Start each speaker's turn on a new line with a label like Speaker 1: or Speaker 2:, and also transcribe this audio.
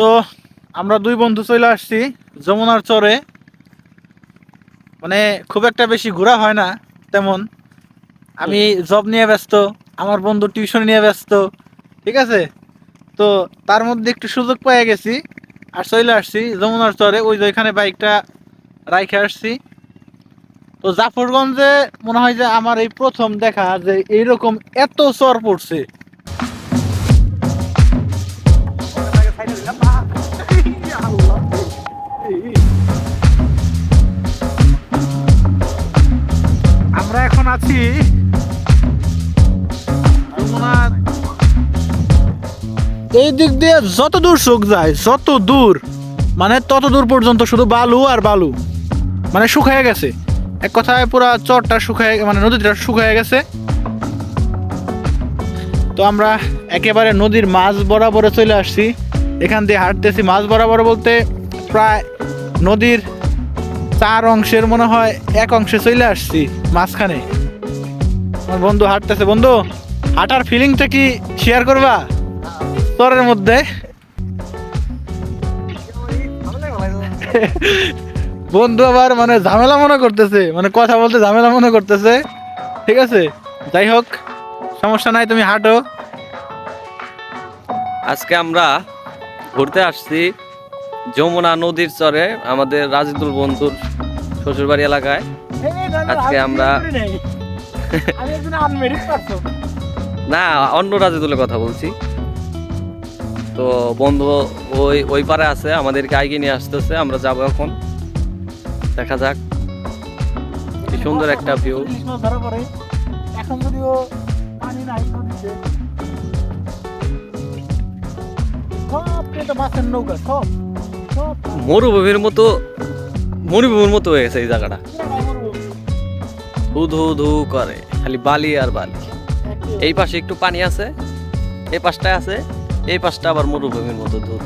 Speaker 1: তো আমরা দুই বন্ধু চলে আসছি যমুনার চরে। মানে খুব একটা বেশি ঘোরা হয় না, তেমন। আমি জব নিয়ে ব্যস্ত, আমার বন্ধু টিউশন নিয়ে ব্যস্ত, ঠিক আছে? তো তার মধ্যে একটু সুযোগ পেয়ে গেছি আর চলে আসছি যমুনার চরে, ওই যে ওইখানে বাইকটা রাইখে আসছি। তো জাফরগঞ্জে মনে হয় যে আমার এই প্রথম দেখা যে এইরকম এত চর পড়ছে। আছি। এই দিক দিয়ে যত দূর চোখ যায়, যত দূর মানে তত দূর পর্যন্ত শুধু বালু আর বালু। মানে শুকায় গেছে। এক কথায় পুরো চরটা শুকায় মানে নদীটা শুকায় গেছে। তো আমরা একেবারে নদীর মাঝ বরাবরে চলে আসছি। এখান দিয়ে হাঁটতেছি। মাঝ বরাবর বলতে প্রায় নদীর চার অংশের মনে হয় এক অংশে চলে আসছি মাঝখানে। আমার বন্ধু হাঁটতেছে। বন্ধু, হাঁটার ফিলিংটা কি শেয়ার করবা? চরের মধ্যে। বন্ধু আবার মানে ঝামেলা মনে করতেছে। মানে কথা বলতে ঝামেলা মনে করতেছে। ঠিক আছে? যাই হোক, সমস্যা নাই, তুমি হাঁটো।
Speaker 2: আজকে আমরা ঘুরতে আসছি যমুনা নদীর চরে আমাদের রাজিদুল বন্ধুর শ্বশুরবাড়ি এলাকায়। আজকে আমরা- না অন্য রাজিদুলের কথা বলছি। তো বন্ধু ওই ওই পারে আছে আমাদেরকে আগে নিয়ে আসতেছে আমরা যাব এখন। দেখা যাক। কি সুন্দর একটা ভিউ
Speaker 1: এখন যদিও পানি নাই নদীতে। সব মাছের নৌকা সব সব।
Speaker 2: মরুভূমির মতো মরুভূমির মতো হয়ে গেছে এই জায়গাটা। ধু ধু ধু করে, খালি বালি আর বালি। এই পাশে একটু পানি আছে এই পাশটায় আছে, এই পাশটা আবার মরুভূমির মতো দুধ